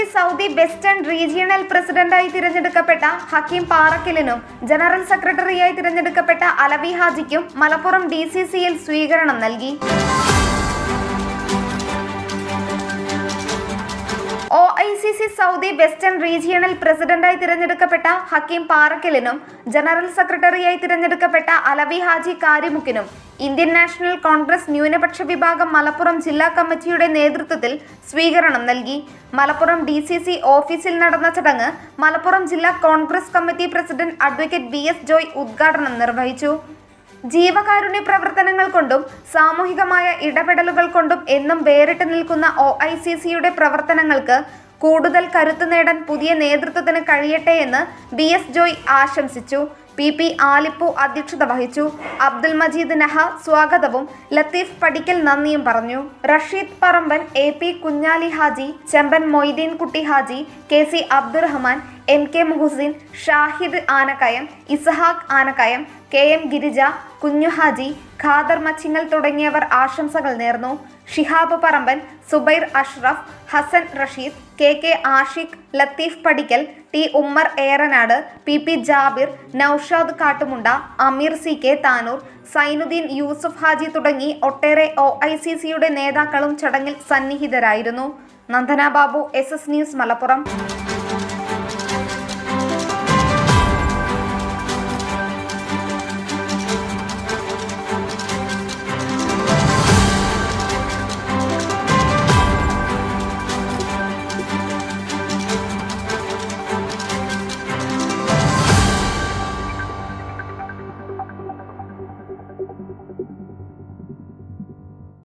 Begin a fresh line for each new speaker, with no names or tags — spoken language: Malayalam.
സി സൗദി വെസ്റ്റേൺ റീജിയണൽ പ്രസിഡന്റായി തിരഞ്ഞെടുക്കപ്പെട്ട ഹക്കീം പാറക്കലിനും ജനറൽ സെക്രട്ടറിയായി തിരഞ്ഞെടുക്കപ്പെട്ട അലവി ഹാജിക്കും മലപ്പുറം ഡി സി സിയിൽ സ്വീകരണം നൽകി. I C C Saudi western regional പ്രസിഡന്റായി തിരഞ്ഞെടുക്കപ്പെട്ട ഹക്കീം പാറക്കലിനും ജനറൽ സെക്രട്ടറിയായി തിരഞ്ഞെടുക്കപ്പെട്ട അലവി ഹാജി കാരിമുക്കിനും ഇന്ത്യൻ നാഷണൽ കോൺഗ്രസ് ന്യൂനപക്ഷ വിഭാഗം മലപ്പുറം ജില്ലാ കമ്മിറ്റിയുടെ നേതൃത്വത്തിൽ സ്വീകരണം നൽകി. മലപ്പുറം ഡി സി സി ഓഫീസിൽ നടന്ന ചടങ്ങ് മലപ്പുറം ജില്ലാ Congress committee president advocate V S Joy ഉദ്ഘാടനം നിർവഹിച്ചു. ജീവകാരുണ്യ പ്രവർത്തനങ്ങൾ കൊണ്ടും സാമൂഹികമായ ഇടപെടലുകൾ കൊണ്ടും എന്നും വേറിട്ട് നിൽക്കുന്ന ഒ ഐ സി സിയുടെ പ്രവർത്തനങ്ങൾക്ക് കൂടുതൽ കരുത്തു നേടാൻ പുതിയ നേതൃത്വത്തിന് കഴിയട്ടെ എന്ന് ബി എസ് ജോയ് ആശംസിച്ചു. പി പി ആലിപ്പു അധ്യക്ഷത വഹിച്ചു. അബ്ദുൽ മജീദ് നഹ സ്വാഗതവും ലത്തീഫ് പടിക്കൽ നന്ദിയും പറഞ്ഞു. Rasheed Paramban A P Kunhali Haji Chemban Moideen Kutty Haji K C Abdurahman M K Muhsin Shahid Anakkayam Ishaq Anakkayam K M Girija Kunhuhaji Khader Machingal തുടങ്ങിയവർ ആശംസകൾ നേർന്നു. Shihab Paramban Subair Ashraf Hasan Rasheed K K Ashiq Latheef Padikkal T Ummer Eranad P P Jabir Noushad Kattumunda Ameer C K Tanur Sainuddeen Yusuf Haji തുടങ്ങി ഒട്ടേറെ ഒ ഐ സി സിയുടെ നേതാക്കളും ചടങ്ങിൽ സന്നിഹിതരായിരുന്നു. Nandana Babu S S news Malappuram.